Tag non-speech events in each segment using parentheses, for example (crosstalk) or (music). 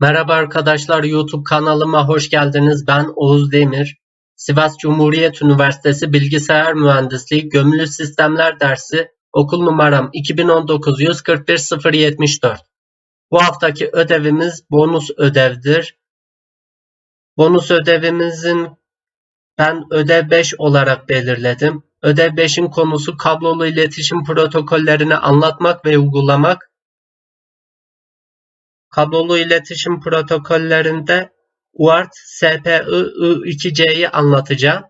Merhaba arkadaşlar YouTube kanalıma hoş geldiniz. Ben Oğuz Demir. Sivas Cumhuriyet Üniversitesi Bilgisayar Mühendisliği Gömülü Sistemler dersi okul numaram 2019 141 074. Bu haftaki ödevimiz bonus ödevdir. Bonus ödevimizin ben ödev 5 olarak belirledim. Ödev 5'in konusu kablolu iletişim protokollerini anlatmak ve uygulamak. Kablolu iletişim protokollerinde UART, SPI, I2C'yi anlatacağım.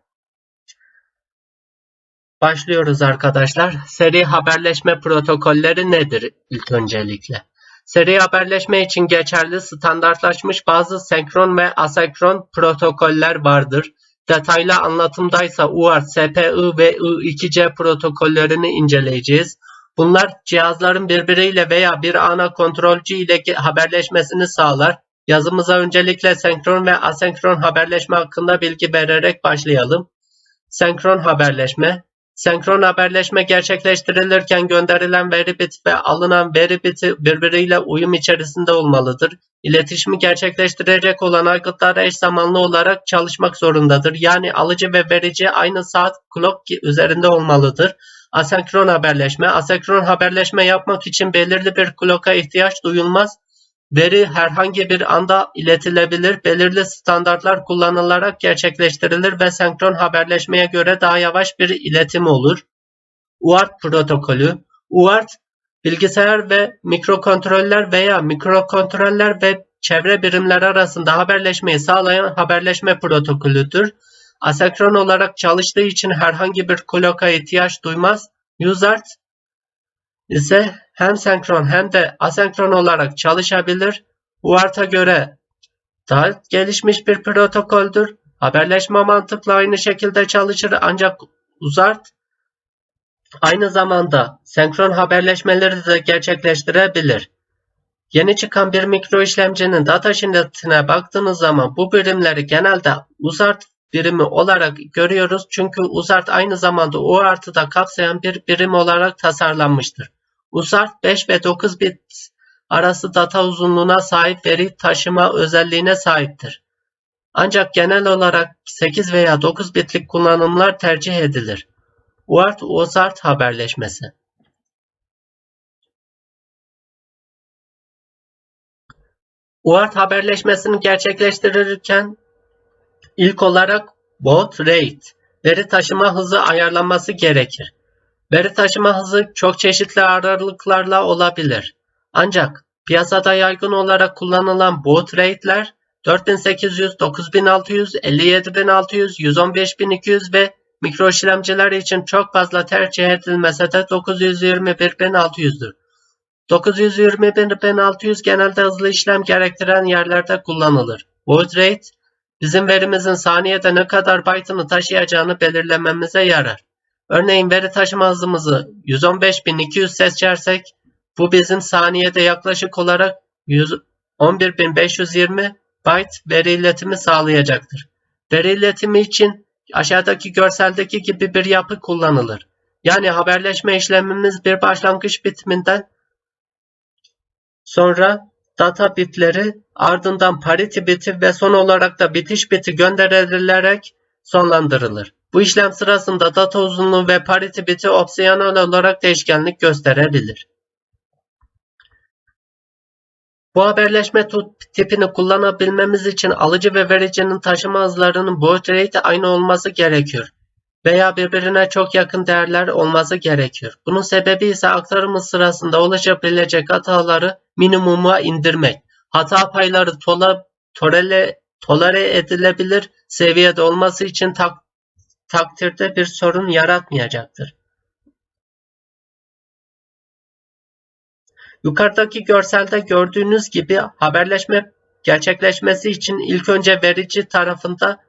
Başlıyoruz arkadaşlar. Seri haberleşme protokolleri nedir ilk öncelikle? Seri haberleşme için geçerli standartlaşmış bazı senkron ve asenkron protokoller vardır. Detaylı anlatımdaysa UART, SPI ve I2C protokollerini inceleyeceğiz. Bunlar cihazların birbiriyle veya bir ana kontrolcü ile haberleşmesini sağlar. Yazımıza öncelikle senkron ve asenkron haberleşme hakkında bilgi vererek başlayalım. Senkron haberleşme Senkron haberleşme gerçekleştirilirken gönderilen veri bit ve alınan veri biti birbiriyle uyum içerisinde olmalıdır. İletişimi gerçekleştirecek olan aygıtlar eş zamanlı olarak çalışmak zorundadır. Yani alıcı ve verici aynı saat clock üzerinde olmalıdır. Asenkron haberleşme Asenkron haberleşme yapmak için belirli bir clock'a ihtiyaç duyulmaz. Veri herhangi bir anda iletilebilir, belirli standartlar kullanılarak gerçekleştirilir ve senkron haberleşmeye göre daha yavaş bir iletim olur. UART protokolü UART, bilgisayar ve mikrokontroller veya mikrokontroller ve çevre birimleri arasında haberleşmeyi sağlayan haberleşme protokolüdür. Asenkron olarak çalıştığı için herhangi bir clock'a ihtiyaç duymaz. UART ise hem senkron hem de asenkron olarak çalışabilir. UART'a göre daha gelişmiş bir protokoldür. Haberleşme mantıkla aynı şekilde çalışır ancak UART aynı zamanda senkron haberleşmeleri de gerçekleştirebilir. Yeni çıkan bir mikro işlemcinin data sheet'ine baktığınız zaman bu birimleri genelde UART birimi olarak görüyoruz. Çünkü UART aynı zamanda UART'ı da kapsayan bir birim olarak tasarlanmıştır. USART 5 ve 9 bit arası data uzunluğuna sahip veri taşıma özelliğine sahiptir. Ancak genel olarak 8 veya 9 bitlik kullanımlar tercih edilir. UART-USART haberleşmesi UART haberleşmesini gerçekleştirirken ilk olarak baud rate, veri taşıma hızı ayarlanması gerekir. Veri taşıma hızı çok çeşitli aralıklarla olabilir. Ancak piyasada yaygın olarak kullanılan baud rate'ler 4800, 9600, 57600, 115.200 ve mikro işlemciler için çok fazla tercih edilmese de 921.600'dür. 921.600 genelde hızlı işlem gerektiren yerlerde kullanılır. Baud rate, bizim verimizin saniyede ne kadar byte'ını taşıyacağını belirlememize yarar. Örneğin veri taşıma hızımızı 115.200 seçersek bu bizim saniyede yaklaşık olarak 111.520 byte veri iletimi sağlayacaktır. Veri iletimi için aşağıdaki görseldeki gibi bir yapı kullanılır. Yani haberleşme işlemimiz bir başlangıç bitiminden sonra data bitleri ardından parity biti ve son olarak da bitiş biti gönderilerek sonlandırılır. Bu işlem sırasında data uzunluğu ve parity biti opsiyonel olarak değişkenlik gösterebilir. Bu haberleşme tipini kullanabilmemiz için alıcı ve vericinin taşıma hızlarının baud rate aynı olması gerekiyor veya birbirine çok yakın değerler olması gerekiyor. Bunun sebebi ise aktarımı sırasında oluşabilecek hataları minimuma indirmek. Hata payları tola, tolere, tolere edilebilir seviyede olması için tak, takdirde bir sorun yaratmayacaktır. Yukarıdaki görselde gördüğünüz gibi haberleşme gerçekleşmesi için ilk önce verici tarafında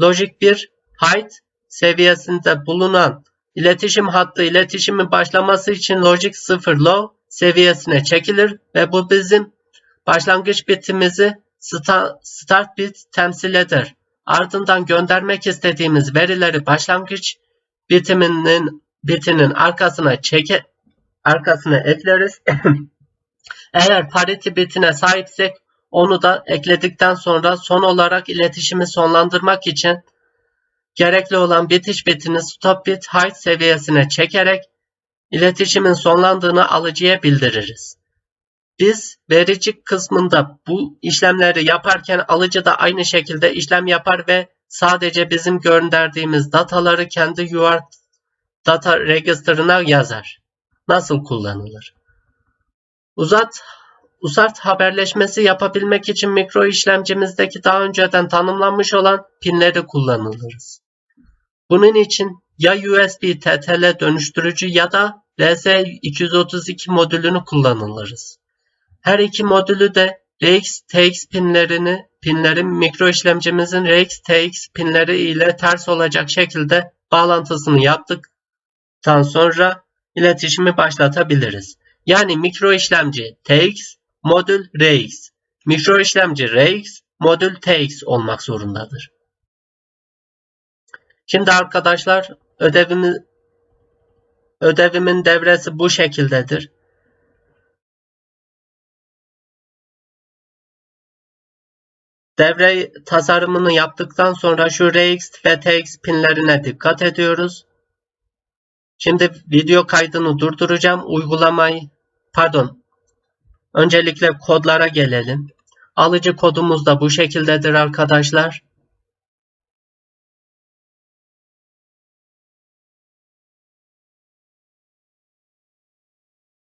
Logic 1 height seviyesinde bulunan iletişim hattı iletişimin başlaması için Logic 0 low seviyesine çekilir ve bu bizim başlangıç bitimizi start bit temsil eder. Ardından göndermek istediğimiz verileri başlangıç bitiminin bitinin arkasına çeke arkasına ekleriz. (coughs) Eğer parity bitine sahipsek Onu da ekledikten sonra son olarak iletişimi sonlandırmak için gerekli olan bitiş bitini stop bit height seviyesine çekerek iletişimin sonlandığını alıcıya bildiririz. Biz verici kısmında bu işlemleri yaparken alıcı da aynı şekilde işlem yapar ve sadece bizim gönderdiğimiz dataları kendi UART data register'ına yazar. Nasıl kullanılır? Uzat USART haberleşmesi yapabilmek için mikro işlemcimizdeki daha önceden tanımlanmış olan pinleri kullanılırız. Bunun için ya USB TTL dönüştürücü ya da RS232 modülünü kullanılırız. Her iki modülü de RX TX pinlerini pinlerin mikro işlemcimizin RX TX pinleri ile ters olacak şekilde bağlantısını yaptıktan sonra iletişimi başlatabiliriz. Yani mikro işlemci TX, modül RX, mikro işlemci RX, modül TX olmak zorundadır. Şimdi arkadaşlar ödevimi ödevimin devresi bu şekildedir. Devre tasarımını yaptıktan sonra şu RX ve TX pinlerine dikkat ediyoruz. Şimdi video kaydını durduracağım. Uygulamayı pardon. Öncelikle kodlara gelelim. Alıcı kodumuz da bu şekildedir arkadaşlar.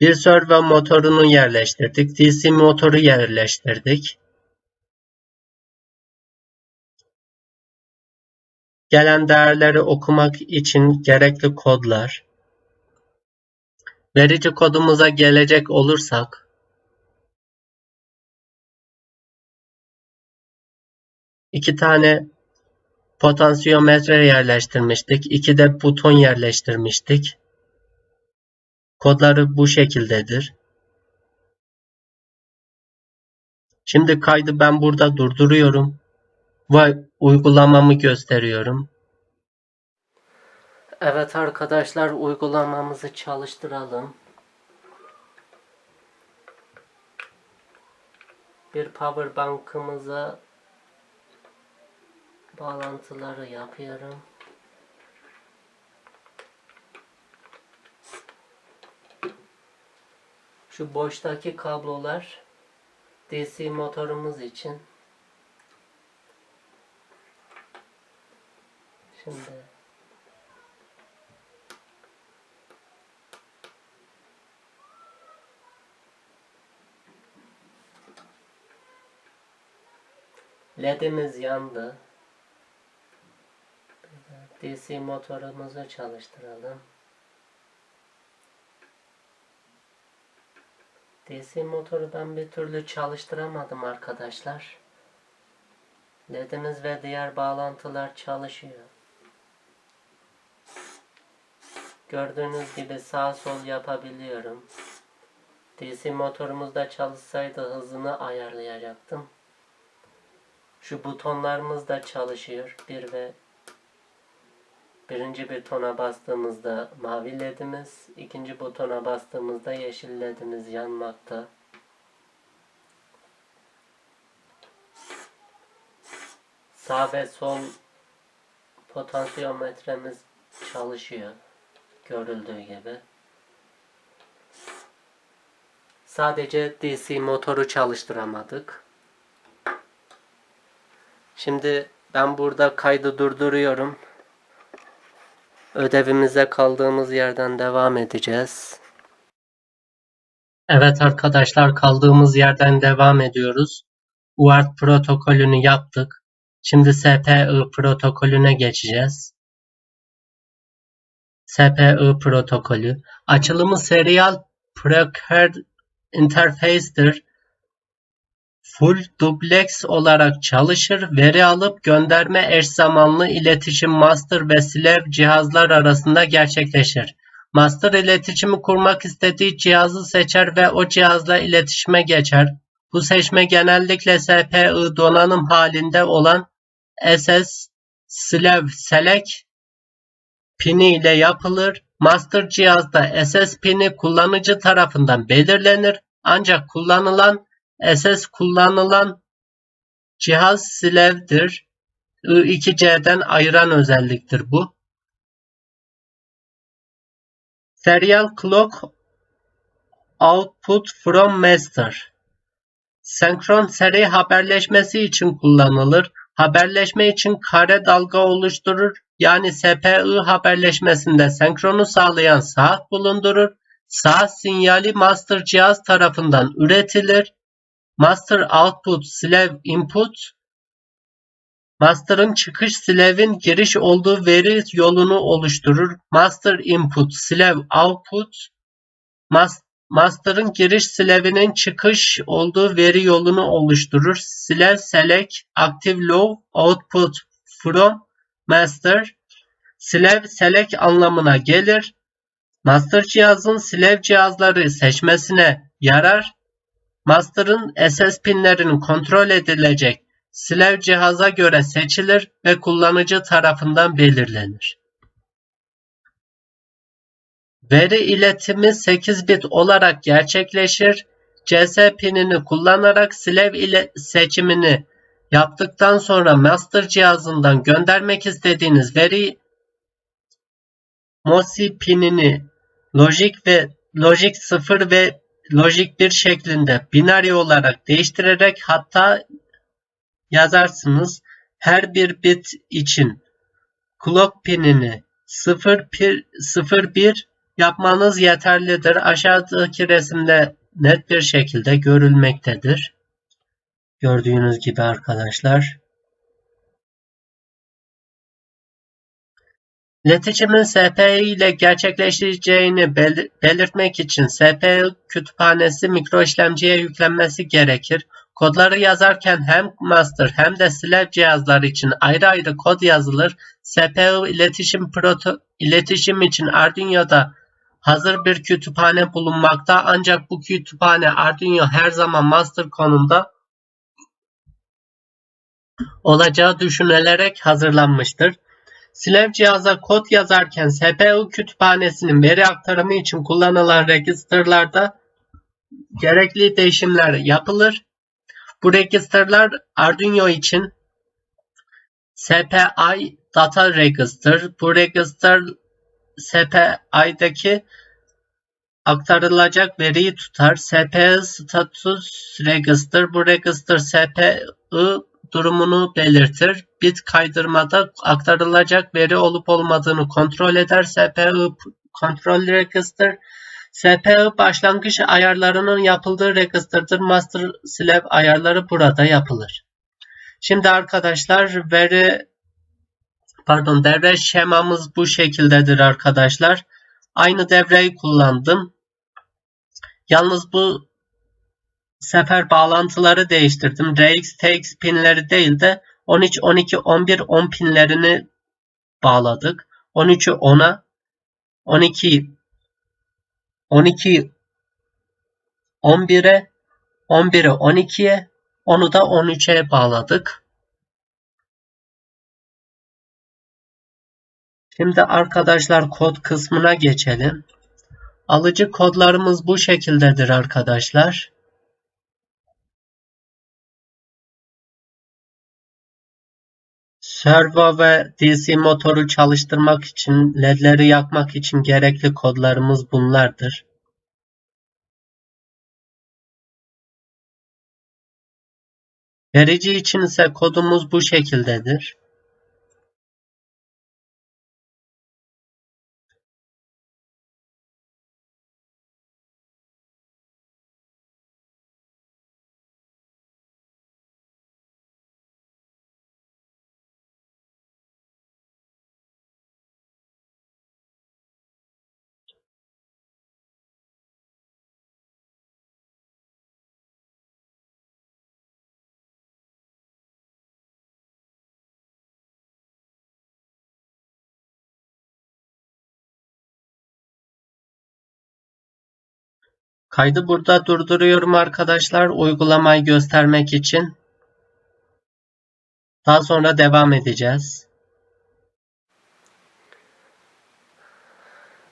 Bir servo motorunu yerleştirdik. DC motoru yerleştirdik. Gelen değerleri okumak için gerekli kodlar. Verici kodumuza gelecek olursak iki tane potansiyometre yerleştirmiştik. iki de buton yerleştirmiştik. Kodları bu şekildedir. Şimdi kaydı ben burada durduruyorum ve uygulamamı gösteriyorum. Evet arkadaşlar uygulamamızı çalıştıralım. Bir power bankımıza bağlantıları yapıyorum. Şu boştaki kablolar DC motorumuz için. Şimdi LED'imiz yandı. DC motorumuzu çalıştıralım. DC motoru ben bir türlü çalıştıramadım arkadaşlar. LED'imiz ve diğer bağlantılar çalışıyor. Gördüğünüz gibi sağ sol yapabiliyorum. DC motorumuzda çalışsaydı hızını ayarlayacaktım. Şu butonlarımız da çalışıyor. Bir ve birinci butona bastığımızda mavi ledimiz, ikinci butona bastığımızda yeşil ledimiz yanmakta. Sağ ve sol potansiyometremiz çalışıyor. Görüldüğü gibi. Sadece DC motoru çalıştıramadık. Şimdi ben burada kaydı durduruyorum. Ödevimize kaldığımız yerden devam edeceğiz. Evet arkadaşlar kaldığımız yerden devam ediyoruz. UART protokolünü yaptık. Şimdi SPI protokolüne geçeceğiz. SPI protokolü açılımı Serial Prepared Interface'dir. Full duplex olarak çalışır, veri alıp gönderme eş zamanlı iletişim master ve slave cihazlar arasında gerçekleşir. Master iletişimi kurmak istediği cihazı seçer ve o cihazla iletişime geçer. Bu seçme genellikle SPI donanım halinde olan SS Slave Select pini ile yapılır. Master cihazda SS pini kullanıcı tarafından belirlenir ancak kullanılan SS kullanılan cihaz silevdir. I2C'den ayıran özelliktir bu. Serial clock output from master. Senkron seri haberleşmesi için kullanılır. Haberleşme için kare dalga oluşturur. Yani SPI haberleşmesinde senkronu sağlayan saat bulundurur. Saat sinyali master cihaz tarafından üretilir. Master output slave input Master'ın çıkış slevin giriş olduğu veri yolunu oluşturur. Master input slave output mas- Master'ın giriş slevinin çıkış olduğu veri yolunu oluşturur. Slave select active low output from master Slave select anlamına gelir. Master cihazın slave cihazları seçmesine yarar. Master'ın SS pinlerinin kontrol edilecek slave cihaza göre seçilir ve kullanıcı tarafından belirlenir. Veri iletimi 8 bit olarak gerçekleşir. CS pinini kullanarak slave ile seçimini yaptıktan sonra master cihazından göndermek istediğiniz veri MOSI pinini lojik ve lojik 0 ve lojik 1 şeklinde binary olarak değiştirerek hatta yazarsınız. Her bir bit için clock pinini 01 yapmanız yeterlidir. Aşağıdaki resimde net bir şekilde görülmektedir. Gördüğünüz gibi arkadaşlar. İletişimin SPI ile gerçekleşeceğini belirtmek için SPI kütüphanesi mikroişlemciye yüklenmesi gerekir. Kodları yazarken hem master hem de slave cihazlar için ayrı ayrı kod yazılır. CPU iletişim proto iletişim için Arduino'da hazır bir kütüphane bulunmakta ancak bu kütüphane Arduino her zaman master konumda olacağı düşünülerek hazırlanmıştır. Slave cihaza kod yazarken CPU kütüphanesinin veri aktarımı için kullanılan registerlarda gerekli değişimler yapılır. Bu registerler Arduino için SPI Data Register. Bu register SPI'deki aktarılacak veriyi tutar. SPI Status Register. Bu register SPI durumunu belirtir. Bit kaydırmada aktarılacak veri olup olmadığını kontrol eder. CPU Control Register CPU başlangıç ayarlarının yapıldığı register'dır. Master slave ayarları burada yapılır. Şimdi arkadaşlar veri pardon devre şemamız bu şekildedir arkadaşlar. Aynı devreyi kullandım. Yalnız bu sefer bağlantıları değiştirdim. RX, TX pinleri değil de 13, 12, 11, 10 pinlerini bağladık. 13'ü 10'a, 12 12'yi 11'e, 11'i 12'ye, onu da 13'e bağladık. Şimdi arkadaşlar kod kısmına geçelim. Alıcı kodlarımız bu şekildedir arkadaşlar. Servo ve DC motoru çalıştırmak için, ledleri yakmak için gerekli kodlarımız bunlardır. Verici için ise kodumuz bu şekildedir. Kaydı burada durduruyorum arkadaşlar uygulamayı göstermek için. Daha sonra devam edeceğiz.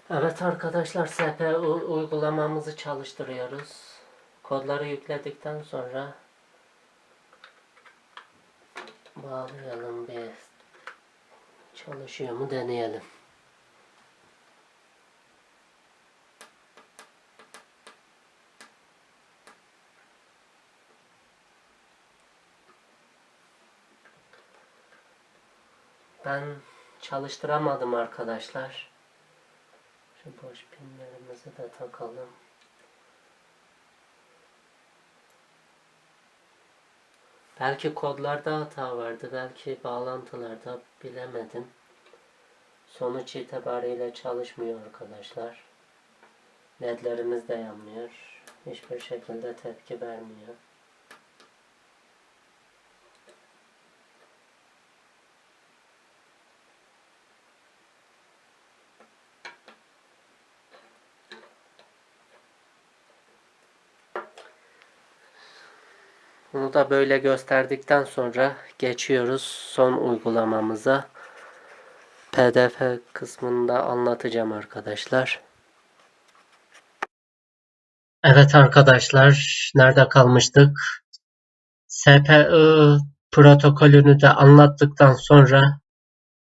Evet arkadaşlar CPU uygulamamızı çalıştırıyoruz. Kodları yükledikten sonra bağlayalım bir çalışıyor mu deneyelim. Ben çalıştıramadım arkadaşlar. Şu boş pinlerimizi de takalım. Belki kodlarda hata vardı, belki bağlantılarda bilemedim. Sonuç itibariyle çalışmıyor arkadaşlar. Ledlerimiz de yanmıyor. Hiçbir şekilde tepki vermiyor. Bunu da böyle gösterdikten sonra geçiyoruz son uygulamamıza. PDF kısmında anlatacağım arkadaşlar. Evet arkadaşlar, nerede kalmıştık? SPI protokolünü de anlattıktan sonra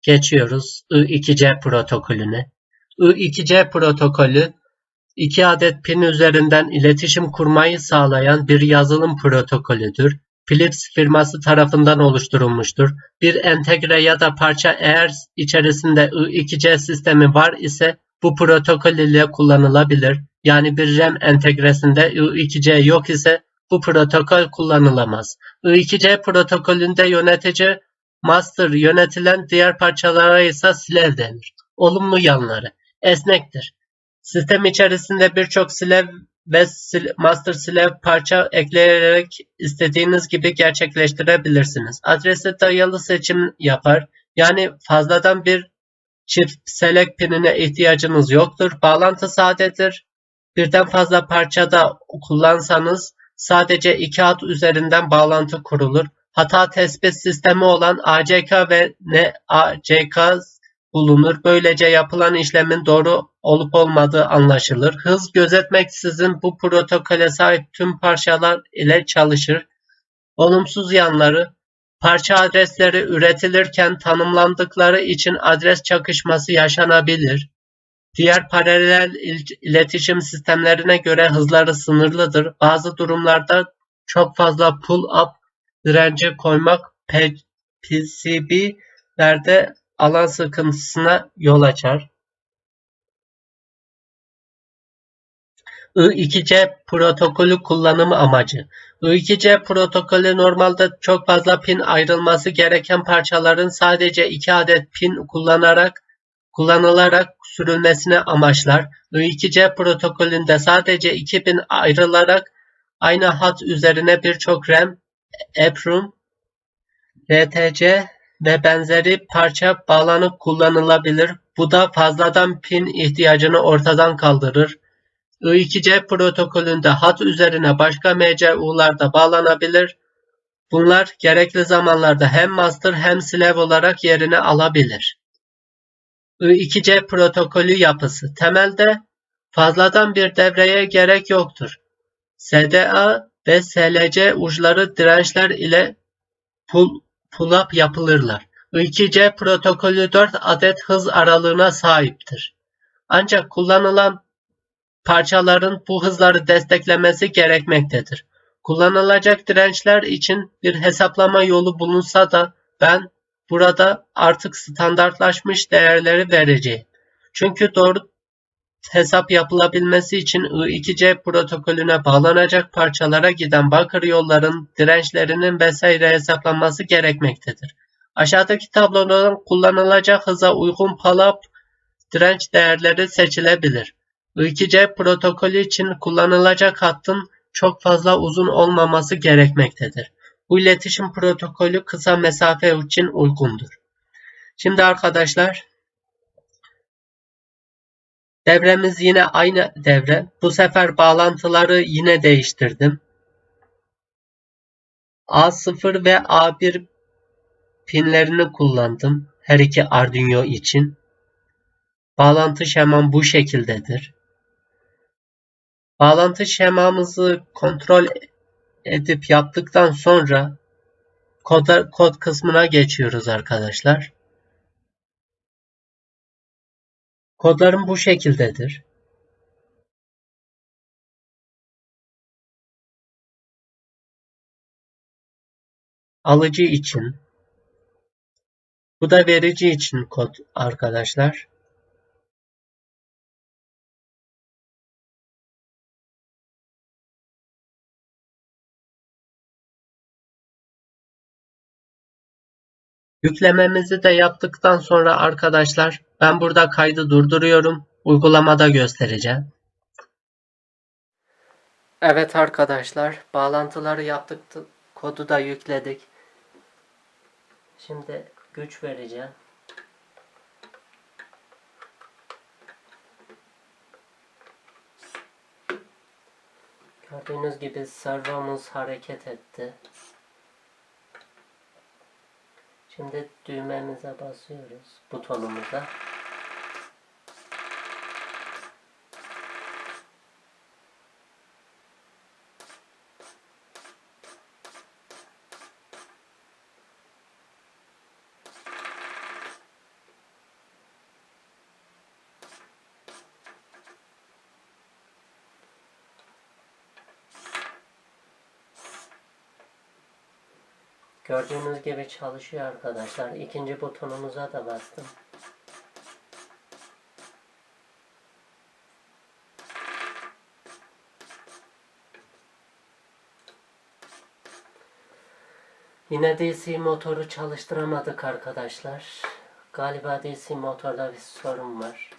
geçiyoruz I2C protokolüne. I2C protokolü 2 adet pin üzerinden iletişim kurmayı sağlayan bir yazılım protokolüdür. Philips firması tarafından oluşturulmuştur. Bir entegre ya da parça eğer içerisinde I2C sistemi var ise bu protokol ile kullanılabilir. Yani bir RAM entegresinde I2C yok ise bu protokol kullanılamaz. I2C protokolünde yönetici master yönetilen diğer parçalara ise slave denir. Olumlu yanları esnektir. Sistem içerisinde birçok slave ve master slave parça ekleyerek istediğiniz gibi gerçekleştirebilirsiniz. Adrese dayalı seçim yapar. Yani fazladan bir çift select pinine ihtiyacınız yoktur. Bağlantı sadedir. Birden fazla parçada kullansanız sadece iki hat üzerinden bağlantı kurulur. Hata tespit sistemi olan ACK ve NACK bulunur. Böylece yapılan işlemin doğru olup olmadığı anlaşılır. Hız gözetmeksizin bu protokole sahip tüm parçalar ile çalışır. Olumsuz yanları parça adresleri üretilirken tanımlandıkları için adres çakışması yaşanabilir. Diğer paralel iletişim sistemlerine göre hızları sınırlıdır. Bazı durumlarda çok fazla pull-up direnci koymak PCB'lerde alan sıkıntısına yol açar. I2C protokolü kullanım amacı I2C protokolü normalde çok fazla pin ayrılması gereken parçaların sadece 2 adet pin kullanarak kullanılarak sürülmesine amaçlar. I2C protokolünde sadece 2 pin ayrılarak aynı hat üzerine birçok RAM, EEPROM, RTC ve benzeri parça bağlanıp kullanılabilir. Bu da fazladan pin ihtiyacını ortadan kaldırır. I2C protokolünde hat üzerine başka MCU'lar da bağlanabilir. Bunlar gerekli zamanlarda hem master hem slave olarak yerini alabilir. I2C protokolü yapısı temelde fazladan bir devreye gerek yoktur. SDA ve SLC uçları dirençler ile pull pull-up yapılırlar. I2C protokolü 4 adet hız aralığına sahiptir. Ancak kullanılan parçaların bu hızları desteklemesi gerekmektedir. Kullanılacak dirençler için bir hesaplama yolu bulunsa da ben burada artık standartlaşmış değerleri vereceğim. Çünkü doğru hesap yapılabilmesi için I2C protokolüne bağlanacak parçalara giden bakır yolların dirençlerinin vesaire hesaplanması gerekmektedir. Aşağıdaki tablodan kullanılacak hıza uygun PALAP direnç değerleri seçilebilir. I2C protokolü için kullanılacak hattın çok fazla uzun olmaması gerekmektedir. Bu iletişim protokolü kısa mesafe için uygundur. Şimdi arkadaşlar Devremiz yine aynı devre. Bu sefer bağlantıları yine değiştirdim. A0 ve A1 pinlerini kullandım. Her iki Arduino için. Bağlantı şemam bu şekildedir. Bağlantı şemamızı kontrol edip yaptıktan sonra kod, kod kısmına geçiyoruz arkadaşlar. Kodlarım bu şekildedir. Alıcı için. Bu da verici için kod arkadaşlar. Yüklememizi de yaptıktan sonra arkadaşlar ben burada kaydı durduruyorum. Uygulamada göstereceğim. Evet arkadaşlar bağlantıları yaptık. Kodu da yükledik. Şimdi güç vereceğim. Gördüğünüz gibi servomuz hareket etti. Şimdi düğmemize basıyoruz. Butonumuza. Gördüğünüz gibi çalışıyor arkadaşlar. İkinci butonumuza da bastım. Yine DC motoru çalıştıramadık arkadaşlar. Galiba DC motorda bir sorun var.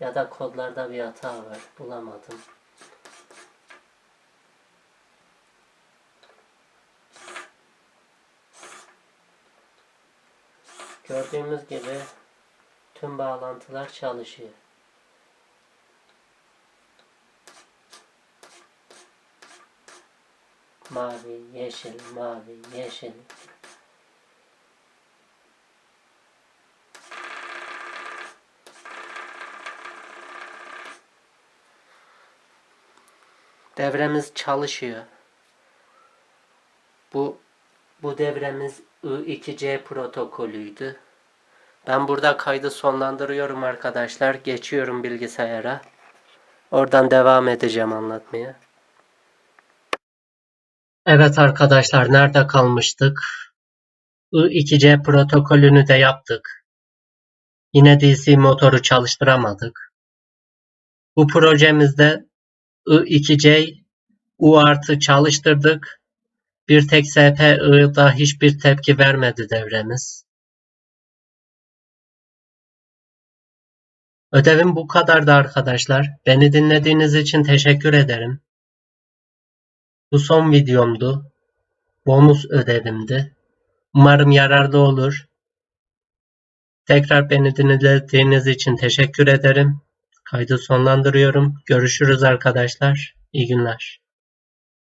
Ya da kodlarda bir hata var. Bulamadım. Gördüğümüz gibi tüm bağlantılar çalışıyor. Mavi, yeşil, mavi, yeşil. Devremiz çalışıyor. Bu bu devremiz I2C protokolüydü. Ben burada kaydı sonlandırıyorum arkadaşlar. Geçiyorum bilgisayara. Oradan devam edeceğim anlatmaya. Evet arkadaşlar nerede kalmıştık? I2C protokolünü de yaptık. Yine DC motoru çalıştıramadık. Bu projemizde I2C U artı çalıştırdık. Bir tek SPI'da hiçbir tepki vermedi devremiz. Ödevim bu kadardı arkadaşlar. Beni dinlediğiniz için teşekkür ederim. Bu son videomdu. Bonus ödevimdi. Umarım yararlı olur. Tekrar beni dinlediğiniz için teşekkür ederim. Kaydı sonlandırıyorum. Görüşürüz arkadaşlar. İyi günler.